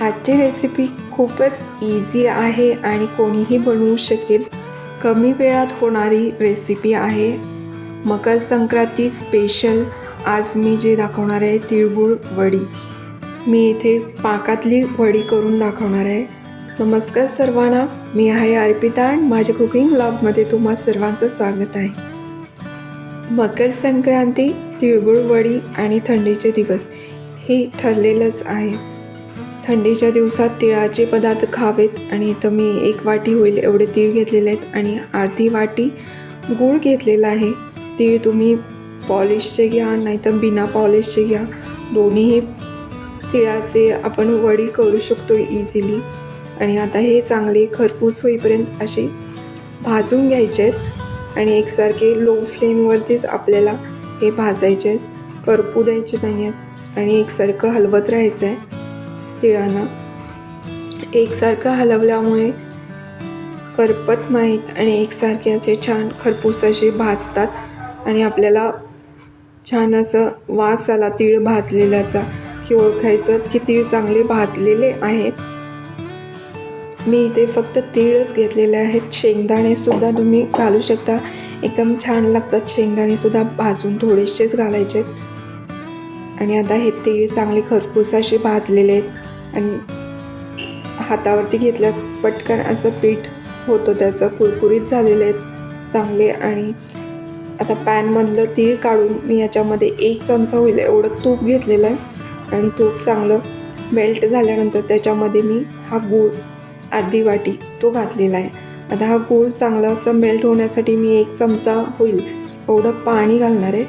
आजची रेसिपी खूपच इझी आहे आणि कोणीही बनवू शकेल. कमी वेळात होणारी रेसिपी आहे. मकर संक्रांती स्पेशल आज मी जे दाखवणार आहे तिळगुळ वडी. मी इथे पाकातली वडी करून दाखवणार आहे. नमस्कार सर्वांना. मी आहे अर्पिता आणि माझ्या कुकिंग ब्लॉगमध्ये तुम्हा सर्वांचं स्वागत आहे. मकर संक्रांती तिळगुळ वडी आणि थंडीचे दिवस हे ठरलेलंच आहे. थंडीच्या दिवसात तिळाचे पदार्थ खावेत आणि इथं मी एक वाटी होईल एवढे तीळ घेतलेले आहेत आणि अर्धी वाटी गूळ घेतलेला आहे. तीळ तुम्ही पॉलिशचे घ्या नाहीतर बिना पॉलिशचे घ्या. दोन्हीही तिळाचे आपण वडी करू शकतो इझिली आणि आता हे चांगले खरपूस होईपर्यंत असे भाजून घ्यायचे आहेत. आणि एकसारखे लो फ्लेमवरतीच आपल्याला हे भाजायचे आहेत. करपू द्यायचे नाही आहेत आणि एकसारखं हलवत राहायचं आहे तिळांना एकसारखं हलवल्यामुळे करपत नाहीत आणि एकसारखे असे छान खरपूस असे भाजतात आणि आपल्याला छान असं वास आला तीळ भाजलेल्याचा की ओळखायचं की तीळ चांगले भाजलेले आहेत. मी इथे फक्त तीळच घेतलेले आहेत. शेंगदाणेसुद्धा तुम्ही घालू शकता. एकदम छान लागतात शेंगदाणेसुद्धा भाजून थोडेसेच घालायचे आहेत. आणि आता हे तीळ चांगले खरपूस असे भाजलेले आहेत. आणि हातावरती घेतल्यास पटकन असं पीठ होतं त्याचं कुरकुरीत झालेले आहेत चांगले. आणि आता पॅनमधलं तीळ काढून मी याच्यामध्ये एक चमचा होईल एवढं तूप घेतलेलं आहे. आणि तूप चांगलं मेल्ट झाल्यानंतर त्याच्यामध्ये मी हा गूळ अर्धी वाटी तो घातलेला आहे. आता हा गूळ चांगला असं मेल्ट होण्यासाठी मी एक चमचा होईल एवढं पाणी घालणार आहे.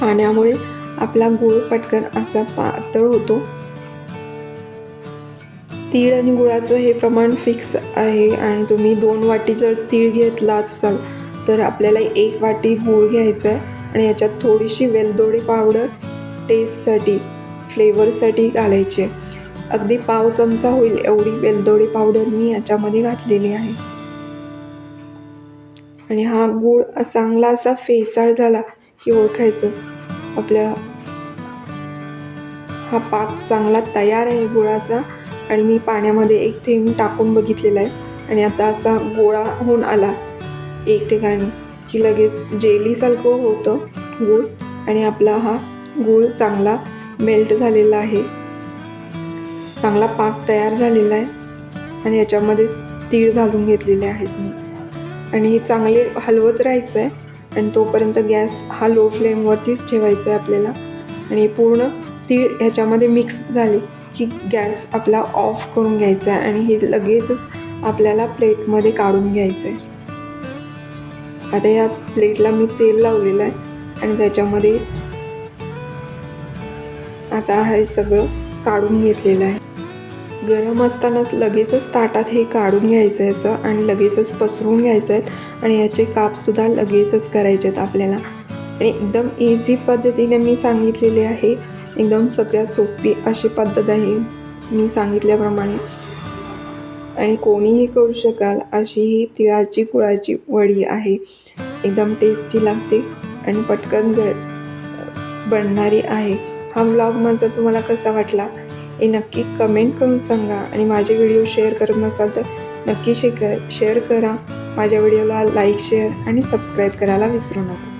पाण्यामुळे आपला गूळ पटकन असा पातळ होतो. तीळ आणि गुळाचं हे प्रमाण फिक्स आहे आणि तुम्ही दोन वाटी जर तीळ घेतला असाल तर आपल्याला एक वाटी गूळ घ्यायचा आहे आणि याच्यात थोडीशी वेलदोडी पावडर टेस्टसाठी फ्लेवरसाठी घालायची आहे. अगदी पाव चमचा होईल एवढी वेलदोडी पावडर मी याच्यामध्ये घातलेली आहे. आणि हा गूळ चांगला असा फेसाळ झाला की ओळखायचं. आपल्या हा पाक चांगला तयार आहे गुळाचा. आणि मी पाण्यामध्ये एक थेंब टाकून बघितलेला आहे. आणि आता असा गोळा होऊन आला. एक ठिकाणी की लगेच जेलीसारखं होतं गूळ आणि आपला हा गूळ चांगला मेल्ट झालेला आहे. चांगला पाक तयार झालेला आहे. आणि याच्यामध्येच तीळ घालून घेतलेले आहेत मी. आणि हे चांगले हलवत राहायचं आहे. आणि तोपर्यंत गॅस हा लो फ्लेमवरतीच ठेवायचा आहे आपल्याला. आणि पूर्ण तीळ ह्याच्यामध्ये मिक्स झाली. की गॅस आपला ऑफ करून घ्यायचा आहे आणि हे लगेचच आपल्याला प्लेटमध्ये काढून घ्यायचं आहे. आता या प्लेटला मी तेल लावलेलं आहे आणि त्याच्यामध्ये आता हे सगळं काढून घेतलेलं आहे. गरम असतानाच लगेचच ताटात हे काढून घ्यायचं आहे असं आणि लगेचच पसरून घ्यायचं आहे आणि याचे कापसुद्धा लगेचच करायचे आहेत आपल्याला. आणि एकदम इझी पद्धतीने मी सांगितलेले आहे एकदम सगळ्यात सोपी अशी पद्धत आहे मी सांगितल्याप्रमाणे. आणि कोणीही करू शकाल अशी ही तिळाची गुळाची वडी आहे. एकदम टेस्टी लागते आणि पटकन ज बनणारी आहे. हा व्लॉग माझा तुम्हाला कसा वाटला हे नक्की कमेंट करून सांगा. आणि माझे व्हिडिओ शेअर करत नसाल तर नक्की शेअर शेअर करा. माझ्या व्हिडिओला लाईक शेअर आणि सबस्क्राईब करायला विसरू नका.